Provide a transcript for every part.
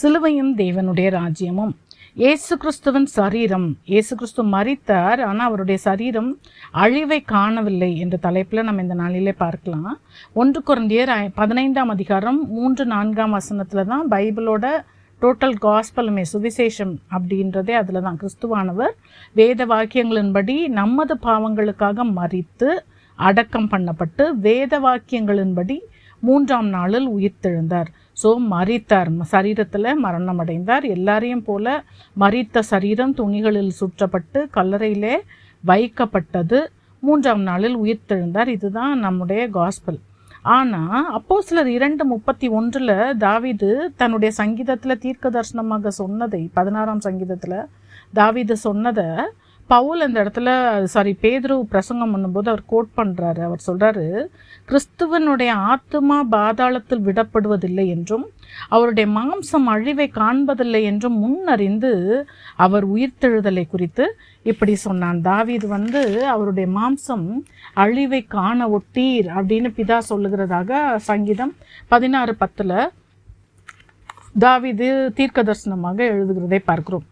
சிலுவையும் தேவனுடைய ராஜ்யமும். இயேசு கிறிஸ்துவின் சரீரம் இயேசு கிறிஸ்து மரித்தார் ஆனால் அவருடைய சரீரம் அழிவை காணவில்லை என்ற தலைப்பில் நம்ம இந்த நாளிலே பார்க்கலாம். ஒன்று குறந்தியர் பதினைந்தாம் அதிகாரம் மூன்று நான்காம் வசனத்தில் தான் பைபிளோட டோட்டல் காஸ்பலுமே சுவிசேஷம் அப்படின்றதே அதில் தான். கிறிஸ்துவானவர் வேத வாக்கியங்களின்படி நமது பாவங்களுக்காக மறித்து அடக்கம் பண்ணப்பட்டு வேத வாக்கியங்களின்படி மூன்றாம் நாளில் உயிர்த்தெழுந்தார். ஸோ மரித்தார் சரீரத்தில் மரணம் அடைந்தார் எல்லாரையும் போல மரித்த சரீரம் துணிகளில் சுற்றப்பட்டு கல்லறையிலே வைக்கப்பட்டது. மூன்றாம் நாளில் உயிர்த்தெழுந்தார். இதுதான் நம்முடைய காஸ்பல் ஆனால் அப்போ சிலர் இரண்டு முப்பத்தி ஒன்றில் தாவிது தன்னுடைய சங்கீதத்தில் தீர்க்க தரிசனமாக சொன்னதை பதினாறாம் சங்கீதத்தில் தாவிது சொன்னதை பவுல் அந்த இடத்துல சாரி பேதுரு பிரசங்கம் பண்ணும்போது அவர் கோட் பண்ணுறாரு அவர் சொல்கிறாரு கிறிஸ்துவனுடைய ஆத்மா பாதாளத்தில் விடப்படுவதில்லை என்றும் அவருடைய மாம்சம் அழிவை காண்பதில்லை என்றும் முன்னறிந்து அவர் உயிர்த்தெழுதலை குறித்து இப்படி சொன்னான். தாவீது வந்து அவருடைய மாம்சம் அழிவை காண ஒட்டீர் அப்படின்னு பிதா சொல்லுகிறதாக சங்கீதம் பதினாறு பத்தில் தாவிது தீர்க்க தரிசனமாக எழுதுகிறதை பார்க்கிறோம்.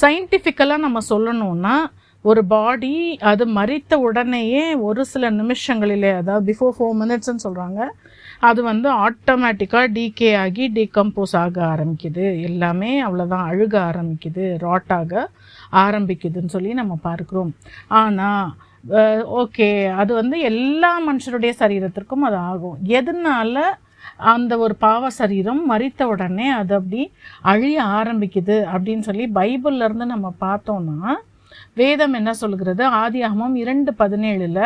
சயின்டிஃபிக்கலாக நம்ம சொல்லணும்னா ஒரு பாடி அது மறித்த உடனேயே ஒரு சில நிமிஷங்களிலே அதாவது பிஃபோர் ஃபோர் மினிட்ஸ்னு சொல்கிறாங்க அது வந்து ஆட்டோமேட்டிக்காக டீகே ஆகி டீகம்போஸ் ஆக ஆரம்பிக்குது. எல்லாமே அவ்வளோதான் அழுக ஆரம்பிக்குது ராட்டாக ஆரம்பிக்குதுன்னு சொல்லி நம்ம பார்க்குறோம். ஆனால் ஓகே அது வந்து எல்லா மனுஷருடைய சரீரத்திற்கும் அது ஆகும். எதனால? அந்த ஒரு பாவ சரீரம் மரித்த உடனே அது அப்படி அழிய ஆரம்பிக்குது அப்படின்னு சொல்லி பைபிள்லேருந்து நம்ம பார்த்தோம்னா வேதம் என்ன சொல்கிறது ஆதியாகமம் இரண்டு பதினேழில்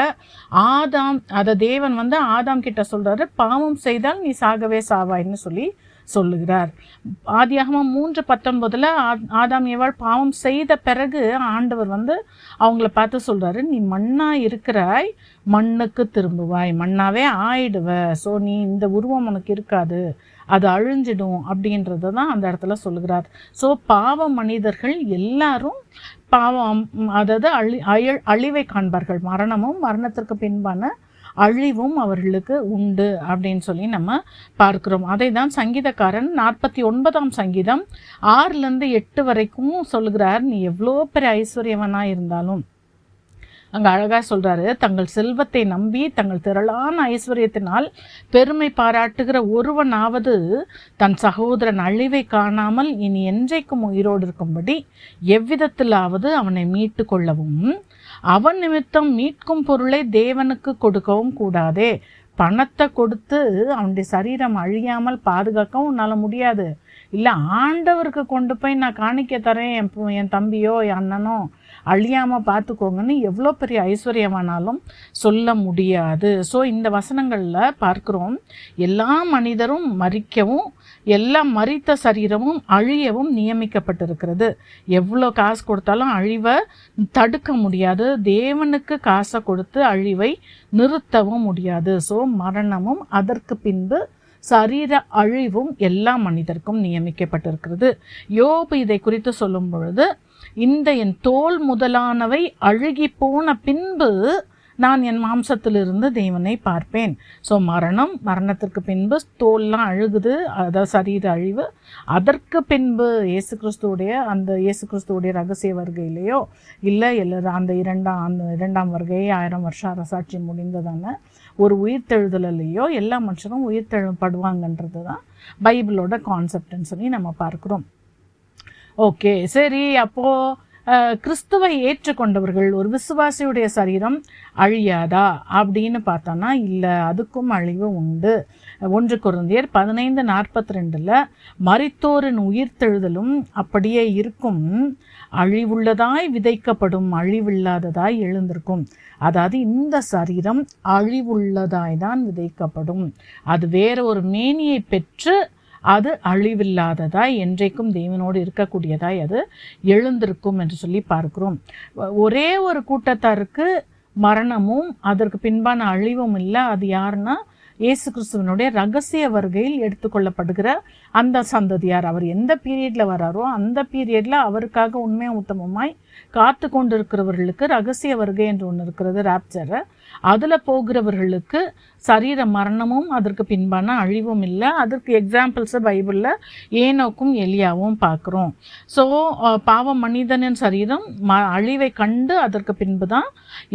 ஆதாம் அதை தேவன் வந்து ஆதாம் கிட்ட சொல்கிறாரு பாவம் செய்தால் நீ சாகவே சாவாய்ன்னு சொல்லி சொல்லுகிறார். ஆதியாகமம் மூன்று பத்தொன்பதில் ஆ- ஆதாம் ஏவாள் பாவம் செய்த பிறகு ஆண்டவர் வந்து அவங்கள பார்த்து சொல்கிறாரு நீ மண்ணாக இருக்கிறாய் மண்ணுக்கு திரும்புவாய். மண்ணாவே ஆயிடுவ. ஸோ நீ இந்த உருவம் உனக்கு இருக்காது. அது அழிஞ்சிடும். அப்படின்றத தான் அந்த இடத்துல சொல்லுகிறார். ஸோ பாவ மனிதர்கள் எல்லாரும் பாவம் அதாவது அழி அழிவை காண்பார்கள். மரணமும் மரணத்திற்கு பின்பான அழிவும் அவர்களுக்கு உண்டு அப்படின்னு சொல்லி நம்ம பார்க்கிறோம். அதை தான் சங்கீதக்காரன் நாற்பத்தி ஒன்பதாம் சங்கீதம் ஆறுலேருந்து எட்டு வரைக்கும் சொல்லுகிறார். நீ எவ்வளோ பெரிய ஐஸ்வர்யவனாக இருந்தாலும் அங்கே அழகாக சொல்கிறாரு தங்கள் செல்வத்தை நம்பி தங்கள் திரளான ஐஸ்வர்யத்தினால் பெருமை பாராட்டுகிற ஒருவனாவது தன் சகோதரன் அழிவை காணாமல் இனி என்றைக்கும் உயிரோடு இருக்கும்படி எவ்விதத்திலாவது அவனை மீட்டு கொள்ளவும் அவன் நிமித்தம் மீட்கும் பொருளை தேவனுக்கு கொடுக்கவும் கூடாதே. பணத்தை கொடுத்து அவனுடைய சரீரம் அழியாமல் பாதுகாக்கவும் உன்னால் முடியாது. இல்லை ஆண்டவருக்கு கொண்டு போய் நான் காணிக்க தரேன் என் பு- என் தம்பியோ என் அண்ணனோ. அழியாமல் பார்த்துக்கோங்கன்னு எவ்வளோ பெரிய ஐஸ்வர்யமானாலும் சொல்ல முடியாது. ஸோ இந்த வசனங்களில் பார்க்குறோம் எல்லா மனிதரும் மறிக்கவும் எல்லா மரித்த சரீரமும் அழியவும் நியமிக்கப்பட்டிருக்கிறது. எவ்வளோ காசு கொடுத்தாலும் அழிவை தடுக்க முடியாது. தேவனுக்கு காசை கொடுத்து அழிவை நிறுத்தவும் முடியாது. ஸோ மரணமும் அதற்கு பின்பு சரீர அழிவும் எல்லா மனிதருக்கும் நியமிக்கப்பட்டிருக்கிறது. யோபு இதை குறித்து சொல்லும் பொழுது இந்த என் தோல் முதலானவை அழுகி போன பின்பு நான் என் மாம்சத்திலிருந்து தேவனை பார்ப்பேன். ஸோ மரணம் மரணத்திற்கு பின்பு தோல்லாம் அழுகுது அதாவது சரீர அழிவு. அதற்கு பின்பு இயேசு கிறிஸ்துவோடைய அந்த இயேசு கிறிஸ்துவோடைய ரகசிய வருகையிலேயோ இல்லை எல்லாரும் அந்த இரண்டாம் அந்த இரண்டாம் வருகை ஆயிரம் வருஷம் அரசாட்சி முடிந்ததான ஒரு உயிர்த்தெழுதலையோ எல்லா மனுஷரும் உயிர்த்தெழுப்படுவாங்கன்றது தான் பைபிளோட கான்செப்ட்னு சொல்லி நம்ம பார்க்குறோம். ஓகே சரி அப்போது கிறிஸ்துவை ஏற்றுக்கொண்டவர்கள் ஒரு விசுவாசியுடைய சரீரம் அழியாதா அப்படின்னு பார்த்தோன்னா இல்லை அதுக்கும் அழிவு உண்டு. ஒன்று குருந்தியர் பதினைந்து நாற்பத்தி ரெண்டில் மறித்தோரின் உயிர்த்தெழுதலும் அப்படியே இருக்கும். அழிவுள்ளதாய் விதைக்கப்படும் அழிவில்லாததாய் எழுந்திருக்கும். அதாவது இந்த சரீரம் அழிவுள்ளதாய் தான் விதைக்கப்படும். அது வேற ஒரு மேனியை பெற்று அது அழிவில்லாததாய் என்றைக்கும் தேவனோடு இருக்கக்கூடியதாய் அது எழுந்திருக்கும் என்று சொல்லி பார்க்கிறோம். ஒரே ஒரு கூட்டத்தாருக்கு மரணமும் அதற்கு பின்பான அழிவும் இல்லை. அது யாருன்னா இயேசு கிறிஸ்துவனுடைய ரகசிய வருகையில் எடுத்துக்கொள்ளப்படுகிற அந்த சந்ததியார் அவர் எந்த பீரியட்ல வராரோ அந்த பீரியட்ல அவருக்காக உண்மையாக உத்தமமாய் காத்து கொண்டிருக்கிறவர்களுக்கு ரகசிய வருகை என்று ஒன்று இருக்கிறது ராப்சர் அதில் போகிறவர்களுக்கு சரீர மரணமும் அதற்கு பின்பான அழிவும் இல்லை. அதற்கு எக்ஸாம்பிள்ஸை பைபிளில் ஏனோக்கும் எலியாவும் பார்க்குறோம் ஸோ பாவ மனிதனின் சரீரம் ம அழிவை கண்டு அதற்கு பின்பு தான்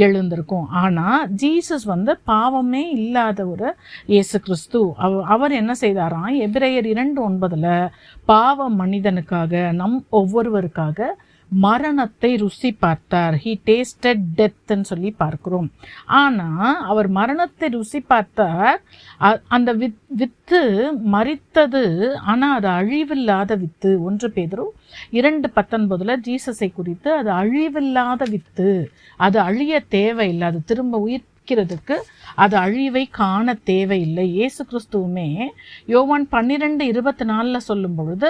எழுந்திருக்கும். ஆனால் ஜீசஸ் வந்து பாவமே இல்லாத ஒரு இயேசு கிறிஸ்து. அவ அவர் என்ன செய்தாராம்? எபிரேயர் இரண்டு ஒன்பதில் பாவ மனிதனுக்காக நம் ஒவ்வொருவருக்காக மரணத்தை ருசி பார்த்தார். ஹி டேஸ்டட் டெத்துன்னு சொல்லி பார்க்கிறோம். ஆனால் அவர் மரணத்தை ருசி பார்த்தார். அ- அந்த வித் வித்து மறித்தது ஆனால் அது அழிவில்லாத வித்து. ஒன்று பேதரும் இரண்டு பத்தொன்பதில் ஜீசஸை குறித்து அது அழிவில்லாத வித்து. அது அழிய தேவையில்லை. அது திரும்ப உயிர் உயிர்க்கிறதுக்கு அது அழிவை காண தேவையில்லை. இயேசு கிறிஸ்துவுமே யோவான் பன்னிரெண்டு இருபத்தி நாலில் சொல்லும் பொழுது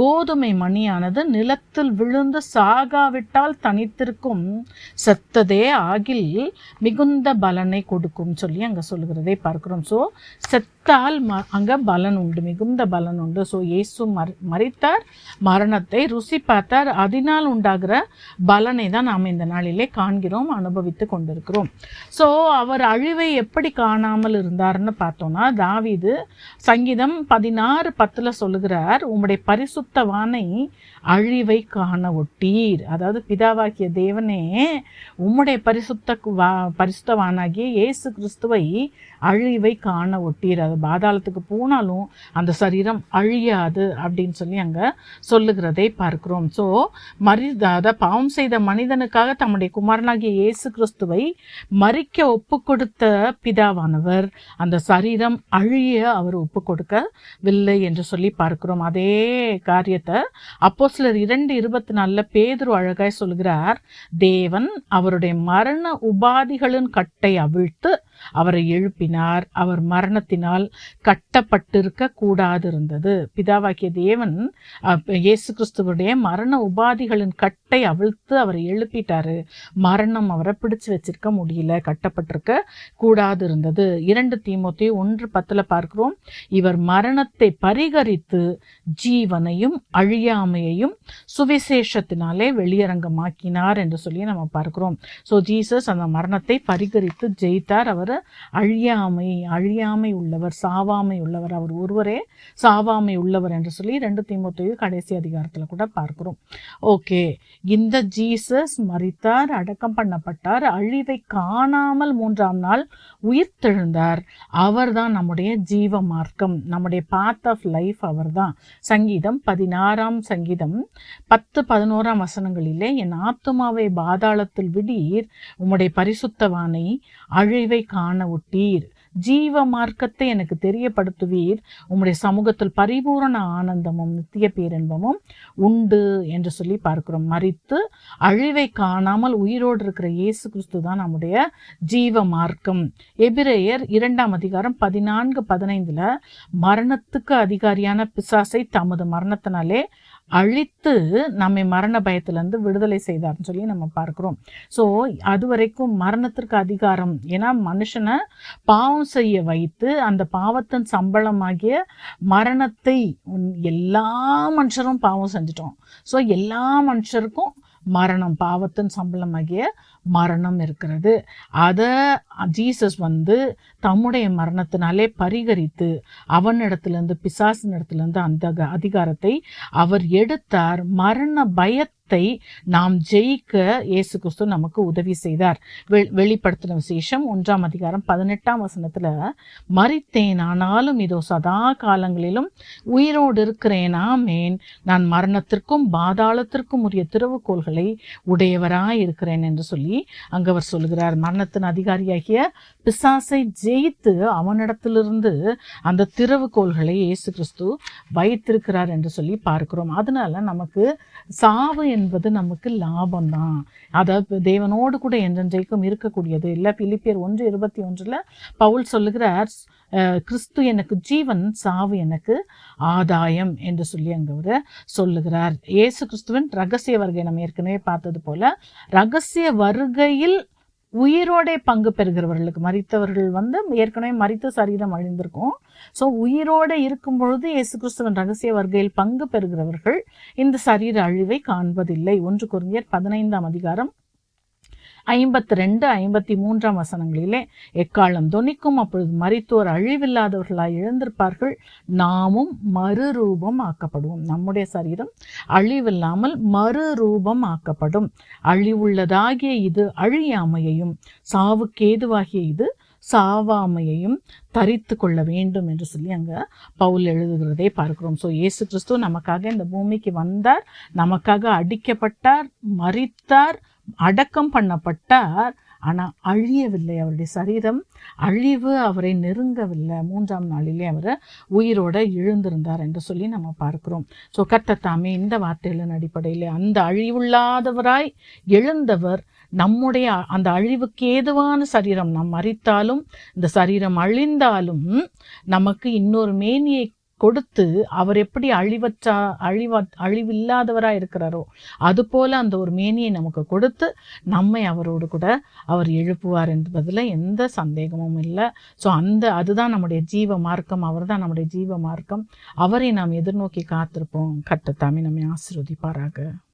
கோதுமை மணியானது நிலத்தில் விழுந்து சாகாவிட்டால் தனித்திருக்கும் செத்ததே ஆகில் மிகுந்த பலனை கொடுக்கும் சொல்லி அங்கே சொல்லுகிறதை பார்க்கிறோம். ஸோ மறித்தால் ம அங்கே பலன் உண்டு மிகுந்த பலன் உண்டு. ஸோ இயேசு மரி மறித்தார் மரணத்தை ருசி பார்த்தார். அதனால் உண்டாகிற பலனை தான் நாம் இந்த நாளிலே காண்கிறோம் அனுபவித்து கொண்டிருக்கிறோம். ஸோ அவர் அழிவை எப்படி காணாமல் இருந்தார்னு பார்த்தோன்னா தாவிது சங்கீதம் பதினாறு பத்தில் சொல்லுகிறார் உம்முடைய பரிசுத்தவானை அழிவை காண ஒட்டீர். அதாவது பிதாவாகிய தேவனே உம்முடைய பரிசுத்த வா பரிசுத்தவானாகிய இயேசு கிறிஸ்துவை அழிவை காண ஒட்டீர். அது பாதாளத்துக்கு போனாலும் அந்த சரீரம் அழியாது அப்படின்னு சொல்லி அங்கே சொல்லுகிறதை பார்க்கிறோம். ஸோ மரி அதை பாவம் செய்த மனிதனுக்காக தம்முடைய குமாரனாகிய இயேசு கிறிஸ்துவை மறிக்க ஒப்பு கொடுத்த பிதாவானவர். அந்த சரீரம் அழிய அவர் ஒப்பு கொடுக்கவில்லை என்று சொல்லி பார்க்கிறோம். அதே காரியத்தை அப்போ சிலர் இரண்டு இருபத்தி நாலில் பேதுரு அழகாய் சொல்கிறார். தேவன் அவருடைய மரண உபாதிகளின் கட்டை அவிழ்த்து அவரை எழுப்பினார். அவர் மரணத்தினால் கட்டப்பட்டிருக்க கூடாது இருந்தது பிதாவாகிய தேவன் இயேசு கிறிஸ்துவுடைய மரண உபாதிகளின் கட்டை அவிழ்த்து அவரை எழுப்பிட்டாரு. மரணம் அவரை பிடிச்சு வச்சிருக்க முடியல கட்டப்பட்டிருக்க கூடாது இருந்தது இரண்டு தீமோத்தே ஒன்று பத்துல பார்க்கிறோம். இவர் மரணத்தை பரிகரித்து ஜீவனையும் அழியாமையையும் சுவிசேஷத்தினாலே வெளியரங்கமாக்கினார் என்று சொல்லி நம்ம பார்க்கிறோம். ஸோ ஜீசஸ் அந்த மரணத்தை பரிகரித்து ஜெயித்தார். அவர் அழியாமை அழியாமை உள்ளவர் சாவாமை உள்ளவர் அவர் ஒருவரே சாவாமை உள்ளவர் என்று சொல்லி ரெண்டு தீமோத்தேயு கடைசி அதிகாரத்தில் கூட பார்க்கிறோம். ஓகே இந்த ஜீசஸ் மரித்தார் அடக்கம் பண்ணப்பட்டார் அழிவை காணாமல் மூன்றாம் நாள் உயிர்த்தெழுந்தார் அவர்தான் நம்முடைய ஜீவ மார்க்கம் நம்முடைய பாத் ஆஃப் லைஃப் அவர்தான். சங்கீதம் பதினாறாம் சங்கீதம் பத்து பதினோராம் வசனங்களிலே என் ஆத்துமாவை பாதாளத்தில் விடீர் உம்முடைய பரிசுத்தவானை அழிவை காண ஒட்டீர். ஜீவ மார்க்கத்தை எனக்கு தெரியப்படுத்துவீர். உம்முடைய சமூகத்தில் பரிபூரண ஆனந்தமும் நித்திய பேரின்பமும் உண்டு என்று சொல்லி பார்க்கிறோம். மறித்து அழிவை காணாமல் உயிரோடு இருக்கிற இயேசு கிறிஸ்து தான் நம்முடைய ஜீவ மார்க்கம். எபிரேயர் இரண்டாம் அதிகாரம் பதினான்கு பதினைந்துல மரணத்துக்கு அதிகாரியான பிசாசை தமது மரணத்தினாலே அழித்து நம்மை மரண பயத்திலிருந்து விடுதலை செய்தார்னு சொல்லி நம்ம பார்க்குறோம். ஸோ அது வரைக்கும் மரணத்திற்கு அதிகாரம். ஏன்னா மனுஷனை பாவம் செய்ய வைத்து அந்த பாவத்தின் சம்பளமாகிய மரணத்தை எல்லா மனுஷரும் பாவம் செஞ்சிட்டோம். ஸோ எல்லா மனுஷருக்கும் மரணம் பாவத்தின் சம்பளமாகிய மரணம் இருக்கிறது. அதை ஜீசஸ் வந்து தம்முடைய மரணத்தினாலே பரிகரித்து அவனிடத்துலேருந்து பிசாசினிடத்துலேருந்து அந்த க- அதிகாரத்தை அவர் எடுத்தார். மரண பயத்தை நாம் ஜெயிக்க இயேசு கிறிஸ்து நமக்கு உதவி செய்தார். வெ- வெளிப்படுத்தின விசேஷம் ஒன்றாம் அதிகாரம் பதினெட்டாம் வசனத்துல மறித்தேன் ஆனாலும் இதோ சதா காலங்களிலும் உயிரோடு இருக்கிறேன் ஆமேன். நான் மரணத்திற்கும் பாதாளத்திற்கும் உரிய திறவுகோள்களை உடையவராய் இருக்கிறேன் என்று சொல்லி அங்க அவர் சொல்கிறார் மரணத்தின் அதிகாரியாகிய பிசாசை ஜெயித்து அவனிடத்திலிருந்து அந்த திறவுகோள்களை இயேசு கிறிஸ்து வைத்திருக்கிறார் என்று சொல்லி பார்க்கிறோம். அதனால நமக்கு சாவு என்பது நமக்கு லாபம் தான் அதாவது தேவனோடு கூட என்றென்றைக்கும் இருக்கக்கூடியது. இல்லை பிலிப்பியர் ஒன்று இருபத்தி ஒன்றில் பவுல் சொல்லுகிறார் கிறிஸ்து எனக்கு ஜீவன் சாவு எனக்கு ஆதாயம் என்று சொல்லி அங்க அவர் சொல்லுகிறார். இயேசு கிறிஸ்துவின் ரகசிய வருகை நம்ம ஏற்கனவே பார்த்தது போல ரகசிய வருகையில் உயிரோடே பங்கு பெறுகிறவர்களுக்கு மறித்தவர்கள் வந்து ஏற்கனவே மறித்த சரீரம் அழிந்திருக்கும். ஸோ உயிரோடு இருக்கும் பொழுது இயேசு கிறிஸ்துவின் ரகசிய வருகையில் பங்கு பெறுகிறவர்கள் இந்த சரீர அழிவை காண்பதில்லை. ஒன்று குருந்தியர் பதினைந்தாம் அதிகாரம் ஐம்பத்தி ரெண்டு ஐம்பத்தி மூன்றாம் வசனங்களிலே எக்காலம் தொனிக்கும் அப்பொழுது மறித்தோர் அழிவில்லாதவர்களாய் எழுந்திருப்பார்கள். நாமும் மறுரூபம் ஆக்கப்படுவோம் நம்முடைய சரீரம் அழிவில்லாமல் மறுரூபம் ஆக்கப்படும் அழிவுள்ளதாகிய இது அழியாமையையும் சாவுக்கேதுவாகிய இது சாவாமையையும் தரித்து கொள்ள வேண்டும் என்று சொல்லி அங்கே பவுல் எழுதுகிறதே பார்க்கிறோம். ஸோ இயேசு கிறிஸ்து நமக்காக இந்த பூமிக்கு வந்தார். நமக்காக அடிக்கப்பட்டார் மறித்தார் அடக்கம் பண்ணப்பட்டார். ஆனால் அழியவில்லை அவருடைய சரீரம். அழிவு அவரை நெருங்கவில்லை. மூன்றாம் நாளிலே அவர் உயிரோடு எழுந்திருந்தார் என்று சொல்லி நம்ம பார்க்கிறோம். ஸோ கர்த்தத்தாமே இந்த வார்த்தைகளின் அடிப்படையில் அந்த அழிவுள்ளாதவராய் எழுந்தவர் நம்முடைய அந்த அழிவுக்கு ஏதுவான சரீரம். நாம் மறித்தாலும் இந்த சரீரம் அழிந்தாலும் நமக்கு இன்னொரு மேனியை கொடுத்து அவர் எப்படி அழிவற்றா அழிவ அழிவில்லாதவரா இருக்கிறாரோ அது போல அந்த ஒரு மேனியை நமக்கு கொடுத்து நம்மை அவரோடு கூட அவர் எழுப்புவார் என்பதில் எந்த சந்தேகமும் இல்லை. ஸோ அந்த அதுதான் நம்முடைய ஜீவ மார்க்கம் அவர் தான் நம்முடைய ஜீவ மார்க்கம். அவரை நாம் எதிர்நோக்கி காத்திருப்போம். கட்டத்தாமே நம்மை ஆசிர்வதிப்பாராக.